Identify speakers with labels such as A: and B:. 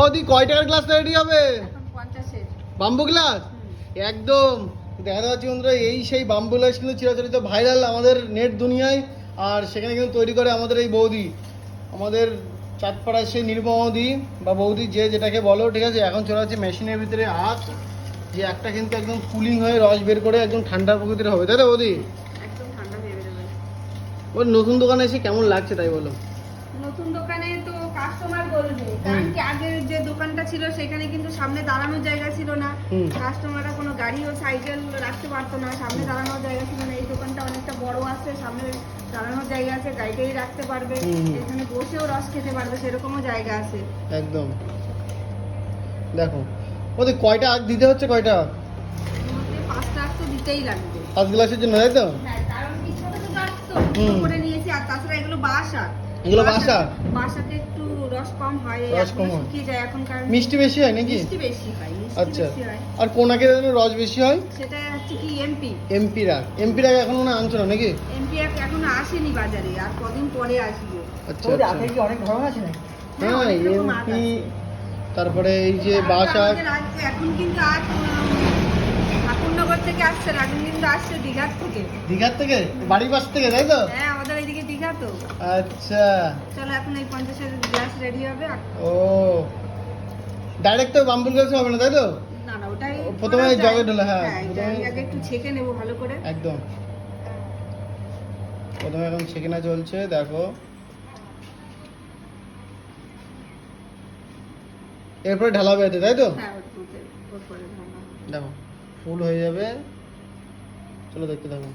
A: ও দি কয় টাকার গ্লাস রেডি হবে? বাম্বু গ্লাস একদম। দেখা যাচ্ছে বন্ধুরা এই সেই বাম্বু গ্লাস কিন্তু চিরাচরিত ভাইরাল আমাদের নেট দুনিয়ায় আর সেখানে কিন্তু তৈরি করে আমাদের এই বৌদি। আমাদের চাঁদপাড়ার সেই নির্মদি বা বৌদি যে যেটাকে বলো ঠিক আছে? এখন চলে যাচ্ছে মেশিনের ভিতরে আখ যে একটা কিন্তু একদম কুলিং হয়ে রস বের করে একদম ঠান্ডা প্রকৃতির হবে। তাই তো বৌদি?
B: একদম ঠান্ডা যাবে
A: ওর নতুন দোকানে এসে কেমন লাগছে তাই বলো?
B: নতুন দোকানে তো কাস্টমার বলবে। কারণ কি আগের যে দোকানটা ছিল সেখানে কিন্তু সামনে দাঁড়ানোর জায়গা ছিল না। কাস্টমাররা কোনো গাড়ি ও সাইকেল রাখতে পারতো না। সামনে দাঁড়ানোর জায়গা ছিল না। এই দোকানটা অনেকটা বড় আছে। সামনে দাঁড়ানোর জায়গা আছে। গাড়ি টাড়ি রাখতে পারবে। এখানে বসেও রস খেতে পারবে। সেরকমও জায়গা আছে।
A: একদম। দেখো ওদের কয়টা আখ দিতে হচ্ছে কয়টা?
B: পাঁচটা আখ তো দিতেই লাগবে।
A: পাঁচ গ্লাসের জন্য তাই তো?
B: হ্যাঁ কারণ কি ছোট ছোট তো। করে নিয়েছি আর তাছাড়া এগুলো বাসা
A: এগুলো বাসা?
B: বাসাতে একটু রস কম হয়
A: রস কম হয়।
B: যায় এখন
A: মিষ্টি বেশি হয় নাকি?
B: মিষ্টি বেশি হয়
A: আচ্ছা। আর কোনাকে যেন রস বেশি হয়?
B: সেটা হচ্ছে কি এমপি।
A: এমপি রাগ। এমপি রাগ এখন মনে আনছো না নাকি?
B: এমপি এখনও আসেনি বাজারে আর কদিন পরে আসবে।
A: আচ্ছা
C: ওই
A: আচ্ছা।
C: কি অনেক ধরন আছে নাকি?
B: হ্যাঁ,
A: হ্যাঁ এমপি তারপরে এই যে বাসা।
B: এখন কিন্তু আজ ঠাকুরনগর থেকে আসছে না, এখন কিন্তু আসছে দীঘার থেকে।
A: দীঘার থেকে? বাড়ির পাশ থেকে তাই তো?
B: হ্যাঁ তো?
A: আচ্ছা।
B: চলো এখন এই পঞ্চাশের গ্লাস রেডি হবে
A: ও। ডাইরেক্ট তো বাম্বুল গাছ হবে না তাই তো?
B: না না ওটাই
A: প্রথমে জগে ঢোলা, হ্যাঁ,
B: আমি আগে একটু ছেঁকে নেব ভালো করে।
A: একদম। প্রথমে এখন সেখানে চলছে দেখো। এরপরে ঢালাবে এতে তাই তো?
B: হ্যাঁ হবে।
A: দেখো ফুল হয়ে যাবে। চলো দেখতে থাকো।